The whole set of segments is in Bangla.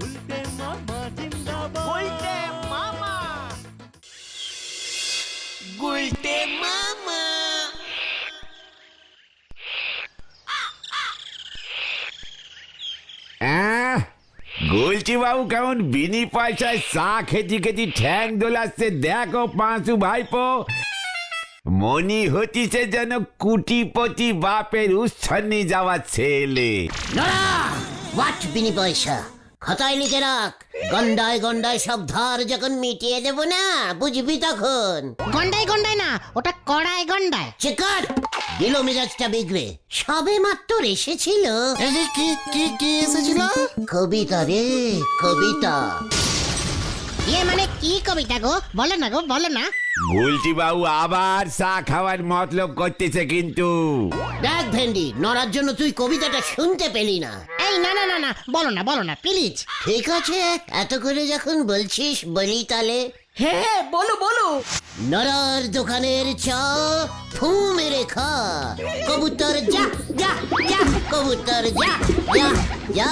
গুলটে মামা গুলটে মামা। গুলচি বাবু কেমন বিনি পয়সায় চা খেতে খেতে ঠ্যাং দোলাচ্ছে দেখো পাঁচু ভাইপো। মনি হতিছে যেন কুটিপতি বাপের উচ্ছন্নে যাওয়া ছেলে। বিনি পয়সা? খাতায় লিখে রাখ। গন্ডায় গন্ডায় সব ধার যখন মিটিয়ে দেব না বুঝবি তখন। গন্ডায় গন্ডায় না ওটা কড়ায় গন্ডায়। চেকার দিল মেজাজটা বিগড়ে। সবে মাত্র এসেছিল। কি কি কি এসেছিল? কবিতা রে কবিতা। ইয়ে মানে কি কবিতা গো? বলো না গো বলো না। গুলটি বাবু আবার চা খাওয়ার মতলব করতেছে কিন্তু। দেখ ভেন্ডি নড়ার জন্য তুই কবিতাটা শুনতে পেলি না। এই না না না না বলো না বলো না প্লিজ। ঠিক আছে এত করে যখন বলছিস বলি তালে। হ্যাঁ বলো বলো। নরার দোকানের চা ফু মেরে খা। কবুতর যা যা যা কবুতর যা যা যা।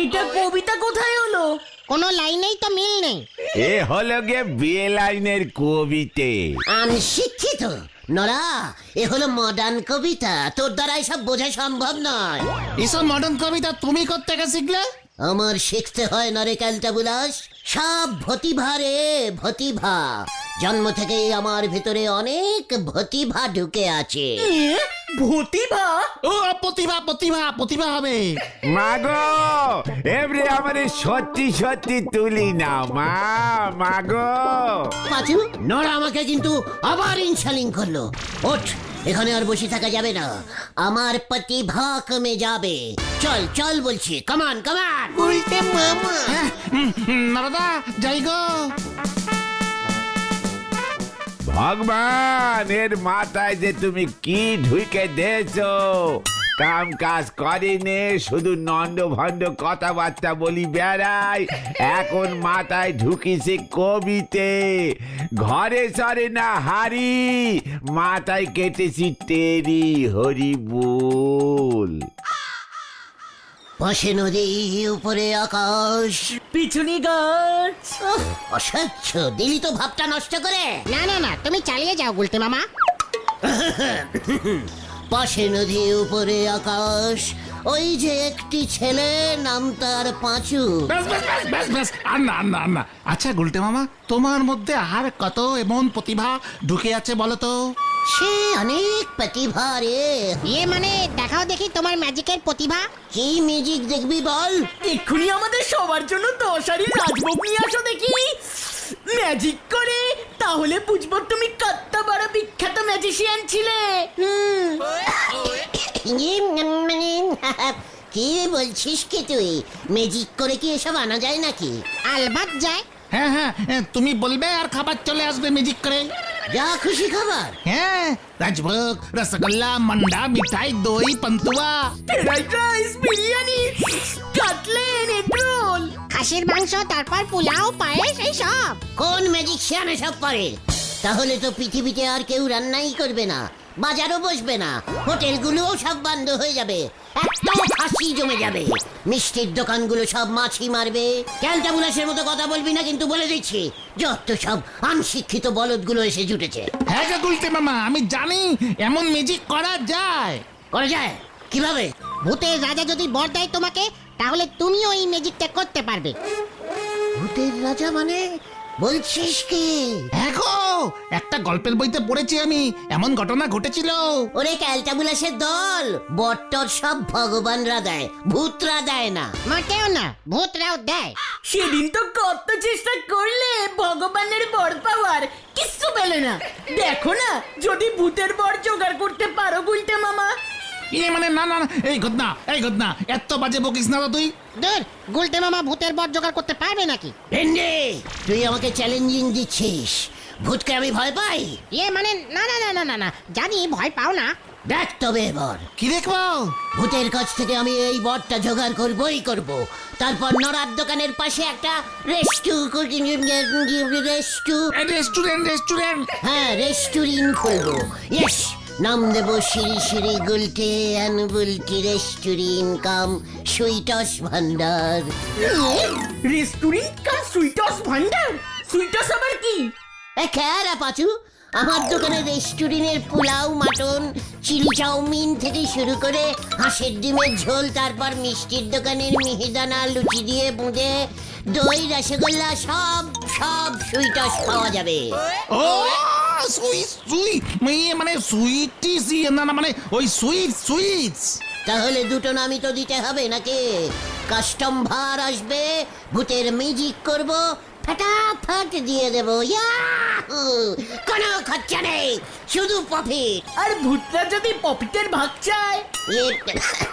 এটা কবিতা কোথায় হলো? কোনো লাইনেই তো মিল নেই। এ হলো গে বিয়ে লাইনের কবিতে। আমি শিক্ষিত। নরা এ হলো মডার্ন কবিতা। তোর দ্বারা সব বোঝা সম্ভব নয়। এসব মডার্ন কবিতা তুমি করতে শিখলে? আমার শিখতে হয় নরে ক্যালটা ক্যালটাবুলাস সব ভতিভা রে ভতিভা। জন্ম থেকেই আমার ভিতরে অনেক ভতিভা ঢুকে আছে। ভূতিভা? ও প্রতিভা প্রতিভা প্রতিভা হবে। মাগো এবারে আমারে সত্যি সত্যি তুলি না মা মাগো পাচু নরা আমাকে কিন্তু আবার ইনশালিং করল। ওঠ। এখানে আর বসে থাকা যাবে না। আমার প্রতিভা কমে যাবে। চল চল বলছি। কমান কমান উল্টে মামা। নারদা যাই গো। ভগবান এর মাথায় যে তুমি কি ঢুকে দিয়েছ? কাম কাজ করেনি শুধু নন্দ ভণ্ড কথাবার্তা বলি বেড়াই। এখন মাথায় ঢুকিছে কবিতে ঘরে সরে না হারি মাথায় কেটেছি টেরি হরি বল। পাশে নদী উপরে আকাশ। পিছুনি গাছ। উফ, অসহ্য দিলি তো ভাবটা নষ্ট করে। না না না তুমি চালিয়ে যাও গুলতে মামা। পাশে নদী উপরে আকাশ। ওই যে একটি ছেলে নাম তার পাঁচু। ব্যাস ব্যাস ব্যাস ব্যাস ব্যাস। আর না আর না আর না। আচ্ছা গুলটে মামা তোমার মধ্যে আর কত এমন প্রতিভা ঢুকে আছে বলো তো? সে অনেক প্রতিভা রে। ইয়ে মানে দেখাও দেখি তোমার ম্যাজিকের প্রতিভা। কি মিউজিক দেখবি বল? এক্ষুনি আমাদের সবার জন্য দশারি রাজভোগ নিয়ে আসো দেখি। ম্যাজিক করে তাহলে বুঝব তুমি কত বড় বিখ্যাত ম্যাজিশিয়ান ছিলে। হুম ইয়ে, উম, মানে, কি বলছিস কি তুই? ম্যাজিক করে কি এসব আনা যায় নাকি? আলবাত যায়। হ্যাঁ হ্যাঁ তুমি বলবে আর খাবার চলে আসবে ম্যাজিক করে। যা খুশি খাবার। হ্যাঁ রাজভোগ রসগোল্লা মন্ডা মিঠাই দই pantua. Fried rice biryani cutlet egg roll খাসির মাংস তারপর পোলাও পায়েস এই সব কোন ম্যাজিক ম্যাজিকশিয়ান এসব পারে তাহলে তো পৃথিবীতে আর কেউ রান্নাই করবে না বাজারও বসবে না হোটেলগুলোও সব বন্ধ হয়ে যাবে একদম খাসি জমে যাবে। মিষ্টির দোকানগুলো সব মাছি মারবে। ক্যালটাবুলাসের মতো কথা বলবি না কিন্তু বলে দিচ্ছি যত সব আনশিক্ষিত বলদগুলো এসে জুটেছে। হ্যাঁ গো গুলটে মামা আমি জানি এমন ম্যাজিক করা যায়। করা যায়? কীভাবে? ভূতের রাজা যদি বর দেয় তোমাকে তাহলে তুমিও এই ম্যাজিকটা করতে পারবে। ভূতের রাজা মানে? বলছিস কি? হ্যাঁ গো একটা গল্পের বইতে পড়েছি আমি। এমন ঘটনা ঘটেছিল। ওরে ক্যালটাবুলাসের দল বট্টর সব ভগবানরা দেয় ভূতরা দেয় না। মোটেও না ভূতরাও দেয়। সেদিন তো কত চেষ্টা করলে ভগবানের বর পাওয়ার কিচ্ছু পেলে না। দেখো না যদি ভূতের বর জোগাড় করতে পারো গুলটে মামা ইয়ে মানে না না না, এই ঘটনা এই ঘটনা এত বাজে বকিস না তো তুই। দূর গুলতে মামা ভূতের বর জোগাড় করতে পারবে নাকি? ভেন্ডে তুই আমাকে চ্যালেঞ্জিং দিচ্ছিস। ভূতকে আমি ভয় পাই? ইয়ে মানে না না না না না না জানি ভয় পাও না। দেখ তবে এবার। কি দেখব? ভূতের কাছ থেকে আমি এই বটটা জোগাড় করবই করব। তারপর নড়ার দোকানের পাশে একটা রেস্টু রেস্টু রেস্টুরেন্ট রেস্টুরেন্ট হ্যাঁ রেস্টুরেন্ট খুলবো। ইয়েস নাম দেব Shri Shri Gulte and Bulti restaurant cum sweets Bhandar. Restaurant car sweets Bhandar? Sweets আবার কি? এ খেয়ারা পাচু আমার দোকানে রেস্টুরেন্টের পোলাও মাটন চিলি চাউমিন থেকে শুরু করে হাঁসের ডিমের ঝোল তারপর মিষ্টির দোকানের মিহিদানা লুচি দিয়ে বুঁদে দই রসগোল্লা সব সব সুইটস পাওয়া যাবে। ও! সুইট সুইট মানে সুইটিস না না মানে ওই সুইট সুইটস তাহলে দুটো নামই তো দিতে হবে নাকি? কাস্টম ভার আসবে ভূতের মিউজিক করব ফাটাফাট দিয়ে দেব ইয়াহু! কোনো খরচা নেই শুধু প্রফিট আর ভূতরা যদি পপিটের ভাগ চায়?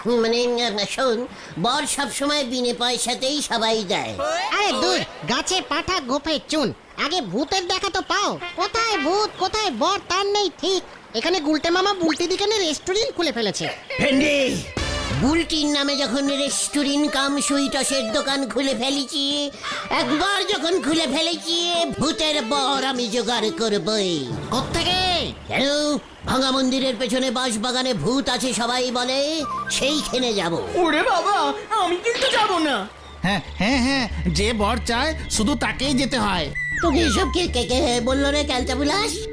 মানে আহ, শোন বর সবসময় বিনে পয়সাতেই সবাই দেয়। আরে দূর গাছে পাঠা গোফে চুন। আগে ভূতের দেখা তো পাও। কোথায় ভূত কোথায় বর তার নেই ঠিক। এখানে গুলটে মামা বুলটি দিকানে রেস্টুরেন্ট খুলে ফেলেছে। ভেন্ডি! বুলটির নামে যখন রেস্টুরেন্ট কাম সুইটসের দোকান খুলে ফেলেছি একবার যখন খুলে ফেলেছি ভূতের বর আমি জোগাড় করবই। কোত্থেকে? কেন? ভাঙা মন্দিরের পেছনে বাঁশ বাগানে ভূত আছে সবাই বলে সেইখানে যাব। ওরে বাবা আমি কিন্তু যাব না। হ্যাঁ হ্যাঁ হ্যাঁ যে বর চায় শুধু তাকেই যেতে হয়। তোকে এসব কে কে কে বলল রে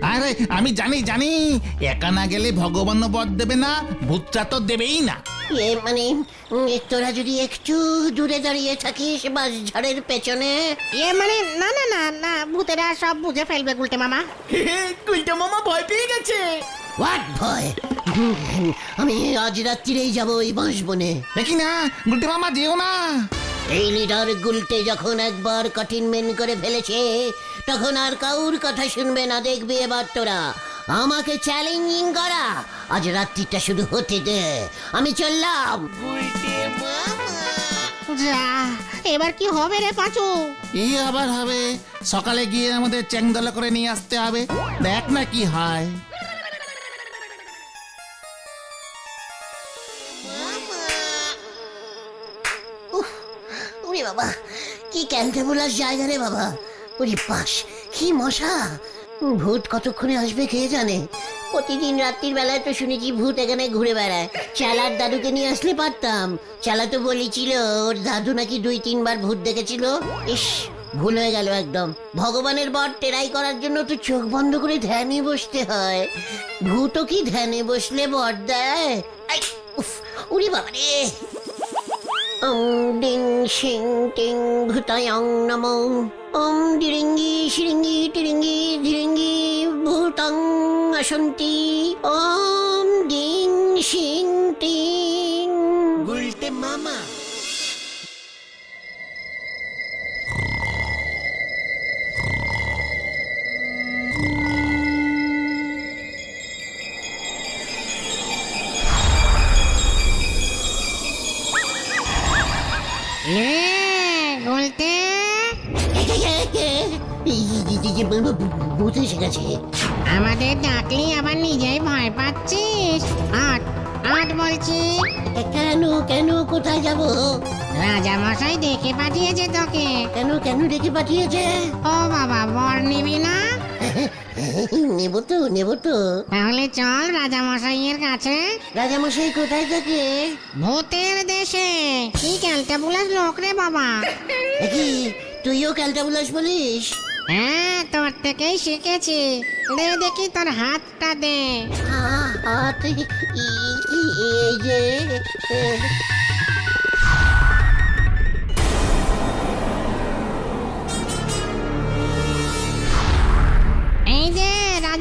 আরে আমি জানি জানি। একা না গেলে ভগবান বর দেবে না ভূতটা তো দেবেই না। এ মানে উম, তোরা যদি একটু দূরে দাঁড়িয়ে থাকিস বাস ঝড়ের পেছনে? এ মানে না না না না ভূতেরা সব বুঝে ফেলবে গুলটে মামা। মামা ভয় পেয়ে গেছে। হোয়াট ভয়? হুম, আমি আজ রাত্রিরেই যাব ওই বাঁশ বনে দেখি না গুলটে মামা যেও না। এই লিডার গুলটে যখন একবার কঠিন মেন করে ফেলেছে তখন আর কাউর কথা শুনবে না দেখবি এবার তোরা। আমাকে চ্যালেঞ্জিং করা। আজ রাত্রিটা শুধু হতে দে। আমি চললাম। যা এবার কি হবে রে পাঁচু? এই আবার হবে। সকালে গিয়ে আমাদের চ্যাংদলা করে নিয়ে আসতে হবে। দেখ না কি হয়। কি ক্যান্টাবুলার জায়গা রে বাবা? ওরে পাশ কি মশা? ভূত কতক্ষণে আসবে কে জানে? প্রতিদিন রাত্রির বেলায় তো শুনেছি ভূত এখানে ঘুরে বেড়ায়। চালার দাদুকে নিয়ে আসলে পারতাম। চালা তো বলেছিল ওর দাদু নাকি দুই তিনবার ভূত দেখেছিল। ইস ভুল হয়ে গেল একদম। ভগবানের বর টেরাই করার জন্য তো চোখ বন্ধ করে ধ্যানে বসতে হয়। ভূতও কি ধ্যানে বসলে বর দেয়? উফ, উরি বাবা ওম ডিং শিং টিং ভূতায়ং নম ওম ডিরিঙ্গি শিরিঙ্গি টিরিঙ্গি ধিরিঙ্গি ভূতং আসন্তি ওম ডিং শিং টিং গুলটে গেছে আমাদের ডাকলি আবার নিজেই ভয় পাচ্ছিস। আট আট বলছি। কেন কেন কোথায় যাব? রাজা মশাই দেখে পাঠিয়েছে তোকে। কেন কেন ডেকে পাঠিয়েছে? ও বাবা বর নিবি না? নেব তো নেব তো। তাহলে চল রাজা মশাইয়ের কাছে। রাজামশাই কোথায় থাকে? ভূতের দেশে। কি ক্যালটা বুলাস লোক রে বাবা। কি তুইও ক্যালটাবুলাস বলিস হ্যাঁ তোর থেকেই শিখেছি। দে দেখি তোর হাতটা দে। হাত এই যে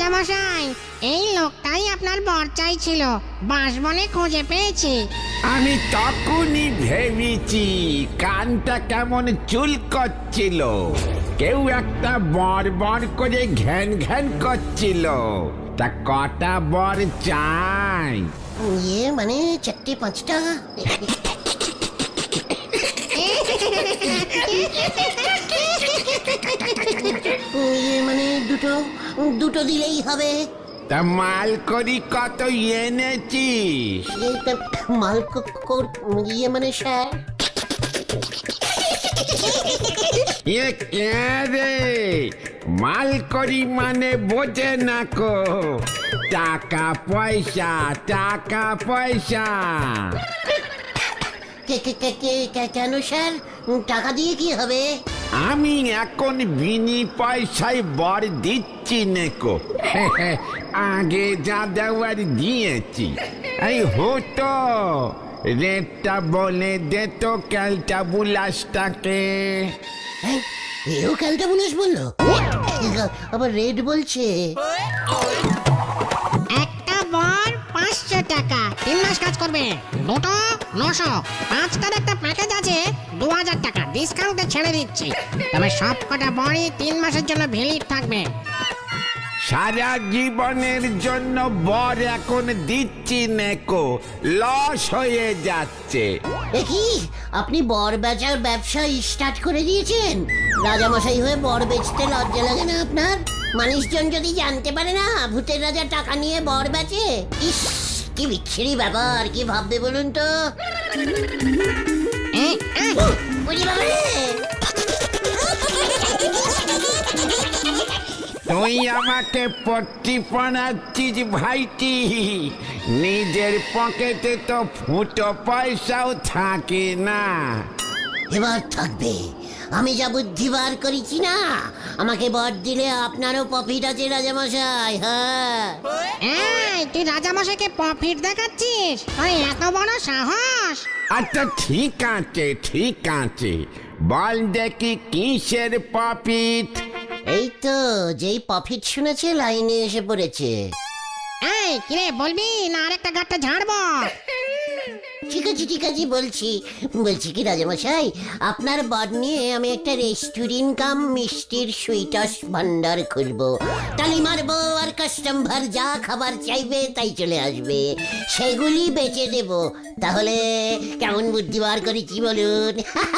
মশাই এই লোকটাই আপনার বর চাইছিল। বাঁশবনে খুঁজে পেয়েছি। আমি তখনই ভেবেছি কানটা কেমন চুল করছিল কেউ একটা বর বর করে ঘ্যান ঘ্যান করছিল। তা কটা বর চাই ইয়ে মানে চারটে পাঁচটা। ইয়ে মানে দুটো। দুটো দিলেই হবে। তা মাল করি কত এনেছিস? মাল ক- কর- ইয়ে মানে স্যার? এ কে রে? মাল করি মানে বোঝে না কো। টাকা পয়সা টাকা পয়সা। কে- কে- কে- কে- কে- কেন স্যার? টাকা দিয়ে কি হবে? আমি এখন বিনি পয়সায় বর দিচ্ছি নেকো। আগে যা দেওয়ার দিয়েছি। এই হতো রেটটা বলে দে তো ক্যালটা বুলাসটাকে। হ্যাঁ, এও ক্যালটা বুলাস বলল? আবার রেড বলছে? টাকা। তিন মাস কাজ করবে। দুটো নশো। পাঁচটার একটা প্যাকেজ আছে দু হাজার টাকা। ডিসকাউন্টে ছেড়ে দিচ্ছি। তবে সব কটা বরই তিন মাসের জন্য ভ্যালিড থাকবে। সারা জীবনের জন্য বর এখন দিচ্ছি নেকো। লস হয়ে যাচ্ছে। এ কি? আপনি বর বেচার ব্যবসা স্টার্ট করে দিয়েছেন? রাজামশাই হয়ে বর বেচতে লজ্জা লাগে না আপনার? মানুষজন যদি জানতে পারে না ভূতের রাজা টাকা নিয়ে বর বেচে ইস! কি বিচ্ছিরি ব্যাপার? কি ভাববে বলুন তো। তুই আমাকে পট্টি পড়াচ্ছিস ভাইটি নিজের পকেটে তো ফুটো পয়সাও থাকে না। এবার থাকবে। আমি যা বুদ্ধি বার করেছি না আমাকে বর দিলে আপনারও প্রফিট আছে রাজামশাই হ্যাঁ। এই, তুই রাজামশাইকে প্রফিট দেখাচ্ছিস? ওই এত বড় সাহস। আচ্ছা ঠিক আছে ঠিক আছে। বল দেখি কিসের প্রফিট এই তো যেই প্রফিট শুনেছে লাইনে এসে পড়েছে। এই কিরে বলবি না আরেকটা গাটটা ঝাড়বো? ঠিক আছে ঠিক আছে বলছি। বলছি কি রাজামশাই আপনার বর নিয়ে আমি একটা রেস্টুরেন্ট কাম মিষ্টির সুইটাস ভান্ডার খুলবো। তালি মারবো আর কাস্টমার যা খাবার চাইবে তাই চলে আসবে। সেগুলি বেচে দেব। তাহলে কেমন বুদ্ধি বার করেছি বলুন?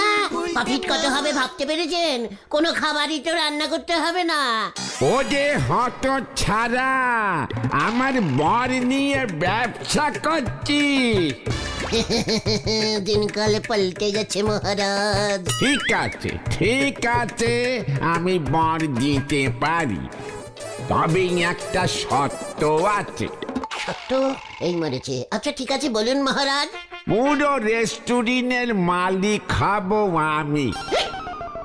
প্রফিট কত হবে ভাবতে পেরেছেন? কোনো খাবারই তো রান্না করতে হবে না। ও যে হত ছাড়া আমার বর নিয়ে ব্যবসা করছিস। দিনকাল পাল্টে গেছে মহারাজ ঠিক আছে ঠিক আছে আমি বর দিতে পারি। তবে একটা শর্ত আছে। সত্য এই মরেছে। আচ্ছা ঠিক আছে বলুন মহারাজ। পুরো রেস্টুরেন্টের মালিক খাব আমি।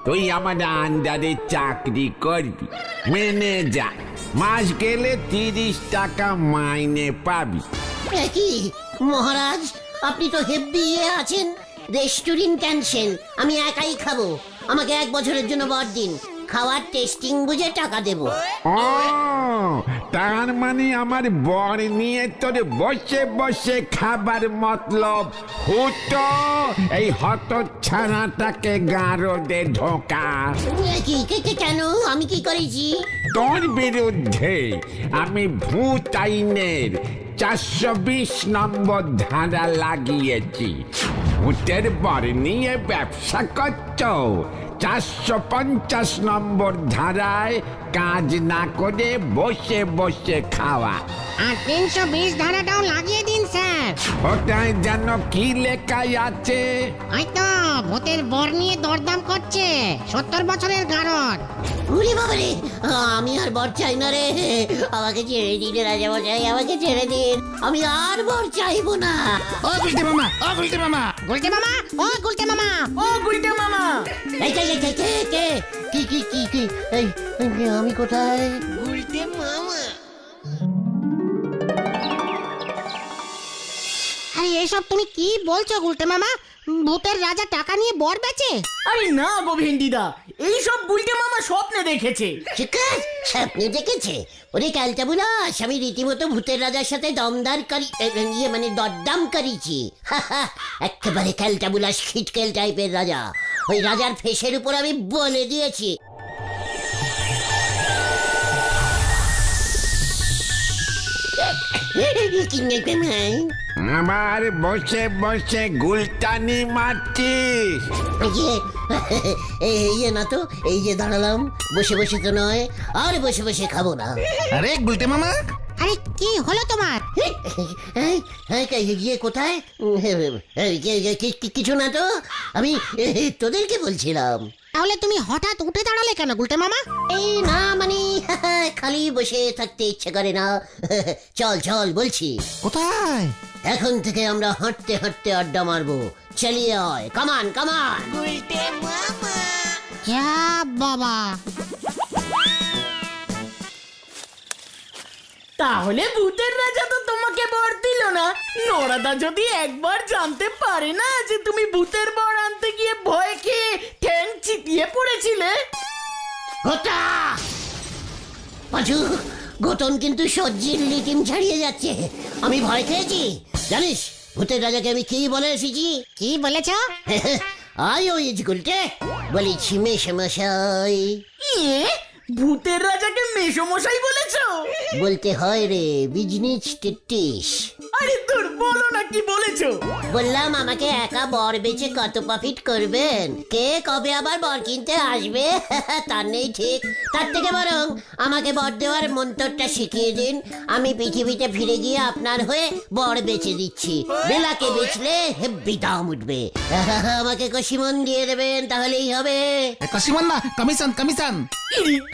তুই আমার আন্ডারে চাকরি করবি। মেনে যা। মাস গেলে তিরিশ টাকা মাইনে পাবি। কি? মহারাজ আপনি তো হেব্বি ইয়ে আছেন। রেস্টুরেন্ট ক্যান্সেল আমি একাই খাব। আমাকে এক বছরের জন্য বর দিন। খাওয়ার টেস্টিং বুঝে টাকা দেব। ও তার মানে আমার বর নিয়ে তোর বসে বসে খাবার মতলব হুটো এই হত ছানাটাকে গারদে ঢোকা। কি কে- কে- কেন? আমি কি করেছি? তোর বিরুদ্ধে আমি ভূত আইনের চারশো বিশ নম্বর ধারা লাগিয়েছি। ভূতের বর নিয়ে ব্যবসা করছ চারশো পঞ্চাশ নম্বর ধারায় কাজ না করে বসে বসে খাওয়া। আর তিনশো বিশ ধারাটাও লাগিয়ে দিন স্যার। ওটায় যেন কি লেখায় আছে? ওই তো ভূতের বর নিয়ে দরদাম করছে সত্তর বছরের গারদ উরি বাবারে আমি আর বর চাই না রে। আমাকে ছেড়ে দিন রাজামশাই আমাকে ছেড়ে দিন। আমি আর বর চাইব না। ও মামা ও মামা। গুলটে মামা ও গুলটে মামা। ও গুলটে মামা। এই কে কে কে কে? কি কি কি কি? এই আমি কোথায়? আরে এসব তুমি কি বলছো গুলটে মামা? ভূতের রাজা টাকা নিয়ে বর বেচে? আরে না গো ভেন্ডিদা এই সব গুলটে মামা স্বপ্নে দেখেছে। চিকাস স্বপ্নে দেখেছে? ওরে ক্যালটা বুলাস আমি রীতিমতো ভূতের রাজার সাথে দমদার করি এ, ইয়ে মানে দরদাম করিছি হাহা, একেবারে ক্যালটা বুলাস খিটকেল টাইপের রাজা। ওই রাজার ফেসের উপর আমি বলে দিয়েছি। আমার বসে বসে গুলটানি মারছিস। এই ইয়ে না তো এই যে দাঁড়ালাম বসে বসে তো নয় আর বসে বসে খাব না। আরে গুলটে মামা? আরে কি হলো তোমার? ইয়ে কোথায়? কিছু না তো আমি তোদেরকে বলছিলাম। তাহলে তুমি হঠাৎ উঠে দাঁড়ালে কেন গুলটে মামা? এই না মানে খালি বসে থাকতে ইচ্ছে করে না। চল চল বলছি। কোথায়? এখন থেকে আমরা হাঁটতে হাঁটতে আড্ডা মারবো। চালিয়ে আয়। কামান কামান যা বাবা। তাহলে ভূতের রাজা তো তোমাকে বর দিল না। নরাদা যদি একবার জানতে পারে না যে তুমি ভূতের বর আনতে গিয়ে ভয় খেয়ে ঠ্যাং চিতিয়ে পড়েছিলে? গোটা পাঁচু! গতন কিন্তু সজ্জির লিটিম ছাড়িয়ে যাচ্ছে। আমি ভয় খেয়েছি। জানিস ভূতের রাজাকে আমি কি বলে এসেছি? কি বলেছ? আয় ওই গুলটে বলেছি মেশামশাই ইয়ে ভূতের রাজাকে মেশমশাই বলেছ? বলতে হয় রে বিজনেস টিটিস আরে তোর বলো না কি বলেছ? বললাম আমাকে একা বর বেচে কত প্রফিট করবেন? কে কবে আবার বর কিনতে আসবে? তার নেই ঠিক। তার থেকে বরং আমাকে বর দেওয়ার মন্ত্রটা শিখিয়ে দিন। আমি পৃথিবীতে ফিরে গিয়ে আপনার হয়ে বর বেচে দিচ্ছি। বেলাকে বেচলে হেব্বি দাম উঠবে। আমাকে কষিমন দিয়ে দেবেন তাহলেই হবে। এ, কাশিমান না কমিশন কমিশন।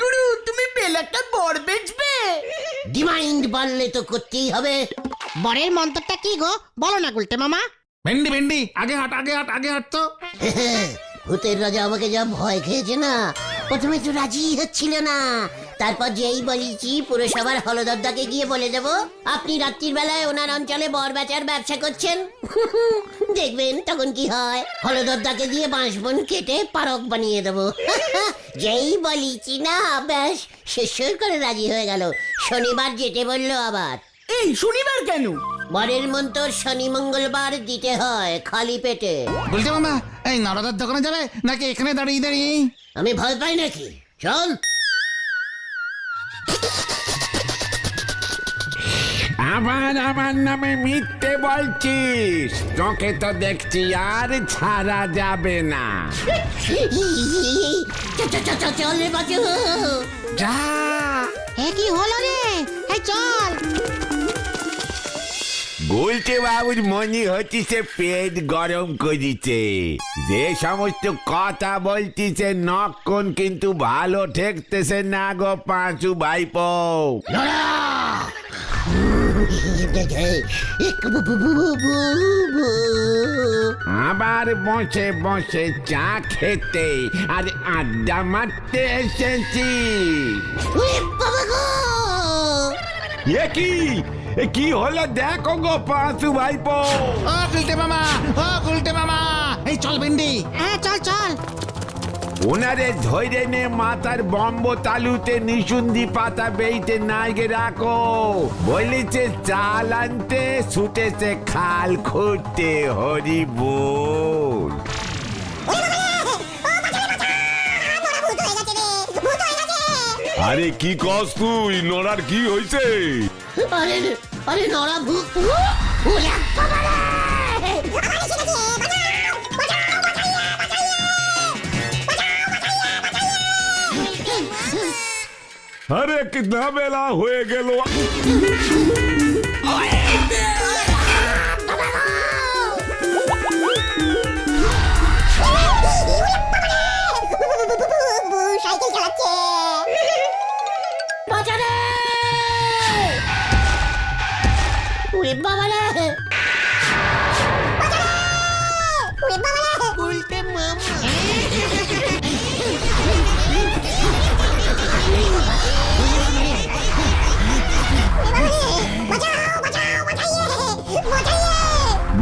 গুরু তুমি বেলাটা বর বেচবে? ডিমান্ড বাড়লে তো করতেই হবে। বরের মন্ত্রটা কি গো? বলো না গুলটে মামা। ভেন্ডি ভেন্ডি আগে হাট আগে হাট আগে হাট তো। ভূতের রাজা আমাকে যা ভয় খেয়েছে না প্রথমে তো রাজি হচ্ছিল না। তারপর যেই বলেছি পুরসভার হলদরদাকে গিয়ে বলে দেব আপনি রাত্রির বেলায় ওনার অঞ্চলে বর বেচার ব্যবসা করছেন? দেখবেন তখন কি হয় হলদরদাকে দিয়ে বাঁশবন কেটে পারক বানিয়ে দেবো। যেই বলিছি না ব্যাস শেষ করে রাজি হয়ে গেল। শনিবার যেতে বলল আবার। এই শনিবার কেন? বরের মন্তর শনি মঙ্গলবার দিতে হয় খালি পেটে। বলতে মামা এই নরদার দোকানে যাবে নাকি এখানে দাঁড়িয়ে দাঁড়িয়ে? আমি ভয় পাই নাকি? চল। আবার আমার নামে মিথ্যে বলছিস। তোকে তো দেখছি আর ছাড়া যাবে না। চল রে বাজু যা। এ কি হলো রে? এই চল। বলতে বাবুর মনে হচ্ছে পেট গরম করিছে যে সমস্ত কথা বলতিছে নক্ষণ কিন্তু ভালো ঠেকতেছে না গো পাঁচু ভাইপো। আবার বসে বসে চা খেতে আর আড্ডা মারতে এসেছি। কি? কি হলো? দেখো গো পাঁচু ভাইপো ও গুলটে মামা ও গুলটে মামা। এই চল ভেন্ডি। হ্যাঁ চল চল। ওনারে ধৈর্য নে মাথার বম্ব তালুতে নিশুন্দি পাতা বেইতে নাইগে রাখো। বলেছে চাল আনতে ছুটেছে খাল খুঁড়তে হরি বল। আরে কি কস তুই? নড়ার কি হইছে? আরে আরে নড়া ভূত ওরে বাবা রে! আরে কিতনা বেলা ওরে বাবা রে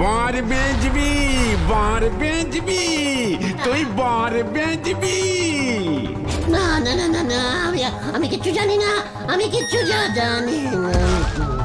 বর বেচবি বর বেচবি তুই বর বেচবি না না না না না আমি আমি কিচ্ছু জানি না আমি কিচ্ছু জা- জানি না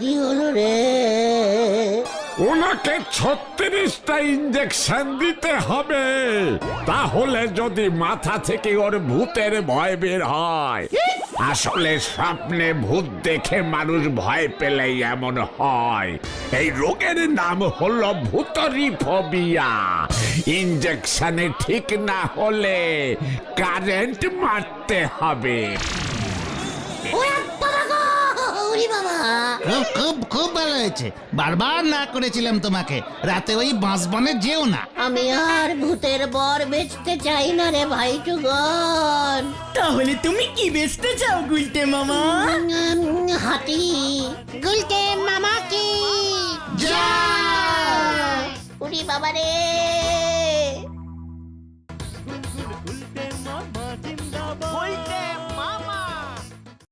কি হলো রে? ওনাকে ছত্রিশটা ইঞ্জেকশন দিতে হবে। তাহলে যদি মাথা থেকে ওর ভূতের ভয় বের হয়, আসলে স্বপ্নে ভূত দেখে মানুষ ভয় পেলেই এমন হয়। এই রোগের নাম হলো ভূতরি ফোবিয়া ইঞ্জেকশনে ঠিক না হলে কারেন্ট মারতে হবে। খুব খুব খুব ভালো হয়েছে। বারবার না করেছিলাম তোমাকে। রাতে ওই বাঁশবনে যেও না। আমি আর ভূতের বর বেচতে চাই না রে ভাই টুগন তাহলে তুমি কি বেচতে চাও গুলটে মামা? উম, হাতি। গুলটে মামা কি উড়ি বাবা রে